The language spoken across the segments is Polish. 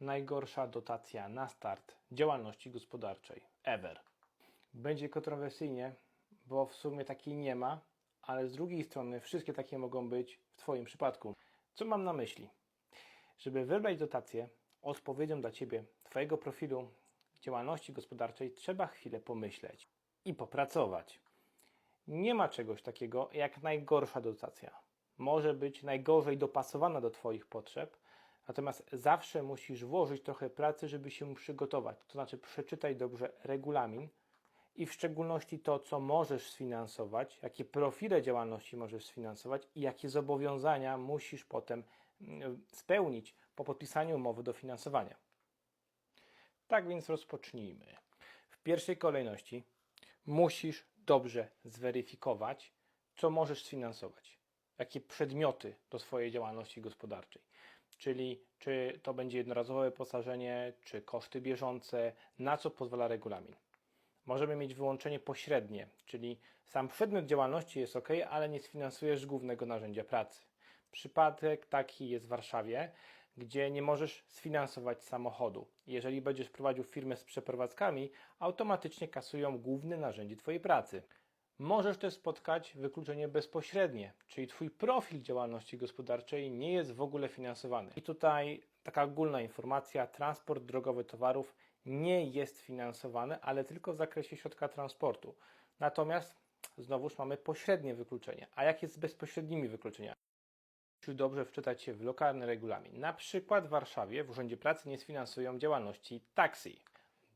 najgorsza dotacja na start działalności gospodarczej ever. Będzie kontrowersyjnie, bo w sumie takiej nie ma, ale z drugiej strony wszystkie takie mogą być w Twoim przypadku. Co mam na myśli? Żeby wybrać dotację odpowiednią dla Ciebie, Twojego profilu działalności gospodarczej, trzeba chwilę pomyśleć i popracować. Nie ma czegoś takiego jak najgorsza dotacja. Może być najgorzej dopasowana do Twoich potrzeb, natomiast zawsze musisz włożyć trochę pracy, żeby się przygotować. To znaczy, przeczytaj dobrze regulamin i w szczególności to, co możesz sfinansować, jakie profile działalności możesz sfinansować i jakie zobowiązania musisz potem mm, spełnić po podpisaniu umowy dofinansowania. Tak więc rozpocznijmy. W pierwszej kolejności musisz dobrze zweryfikować, co możesz sfinansować, jakie przedmioty do swojej działalności gospodarczej. Czyli czy to będzie jednorazowe wyposażenie, czy koszty bieżące, na co pozwala regulamin. Możemy mieć wyłączenie pośrednie, czyli sam przedmiot działalności jest ok, ale nie sfinansujesz głównego narzędzia pracy. Przypadek taki jest w Warszawie, gdzie nie możesz sfinansować samochodu. Jeżeli będziesz prowadził firmę z przeprowadzkami, automatycznie kasują główne narzędzie Twojej pracy. Możesz też spotkać wykluczenie bezpośrednie, czyli Twój profil działalności gospodarczej nie jest w ogóle finansowany. I tutaj taka ogólna informacja: transport drogowy towarów nie jest finansowany, ale tylko w zakresie środka transportu. Natomiast znowuż mamy pośrednie wykluczenie. A jak jest z bezpośrednimi wykluczeniami? Musisz dobrze wczytać się w lokalny regulamin. Na przykład w Warszawie w Urzędzie Pracy nie sfinansują działalności taksi.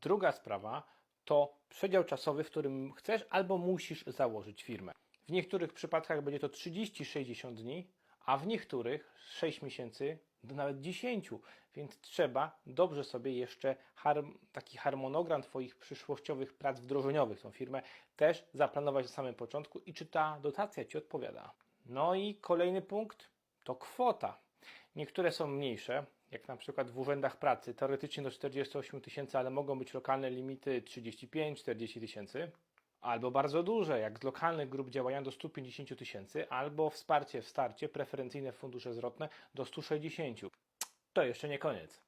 Druga sprawa to przedział czasowy, w którym chcesz albo musisz założyć firmę. W niektórych przypadkach będzie to 30-60 dni, a w niektórych 6 miesięcy do nawet 10, więc trzeba dobrze sobie jeszcze taki harmonogram Twoich przyszłościowych prac wdrożeniowych, tą firmę, też zaplanować na samym początku i czy ta dotacja Ci odpowiada. No i kolejny punkt to kwota. Niektóre są mniejsze, jak na przykład w urzędach pracy, teoretycznie do 48 tysięcy, ale mogą być lokalne limity 35-40 tysięcy, albo bardzo duże, jak z lokalnych grup działania do 150 tysięcy, albo wsparcie w starcie, preferencyjne fundusze zwrotne do 160. To jeszcze nie koniec.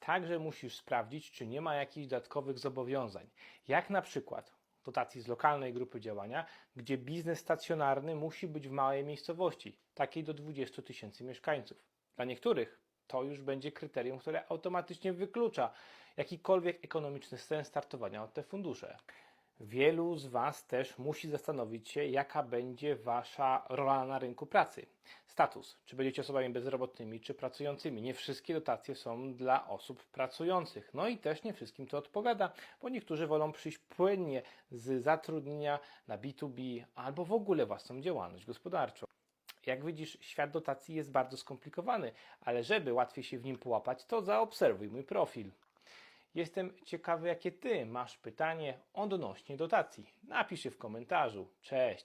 Także musisz sprawdzić, czy nie ma jakichś dodatkowych zobowiązań, jak na przykład dotacji z lokalnej grupy działania, gdzie biznes stacjonarny musi być w małej miejscowości, takiej do 20 tysięcy mieszkańców. Dla niektórych to już będzie kryterium, które automatycznie wyklucza jakikolwiek ekonomiczny sens startowania od te fundusze. Wielu z Was też musi zastanowić się, jaka będzie Wasza rola na rynku pracy. Status, czy będziecie osobami bezrobotnymi, czy pracującymi. Nie wszystkie dotacje są dla osób pracujących. No i też nie wszystkim to odpowiada, bo niektórzy wolą przyjść płynnie z zatrudnienia na B2B albo w ogóle własną działalność gospodarczą. Jak widzisz, świat dotacji jest bardzo skomplikowany, ale żeby łatwiej się w nim połapać, to zaobserwuj mój profil. Jestem ciekawy, jakie Ty masz pytanie odnośnie dotacji. Napisz je w komentarzu. Cześć!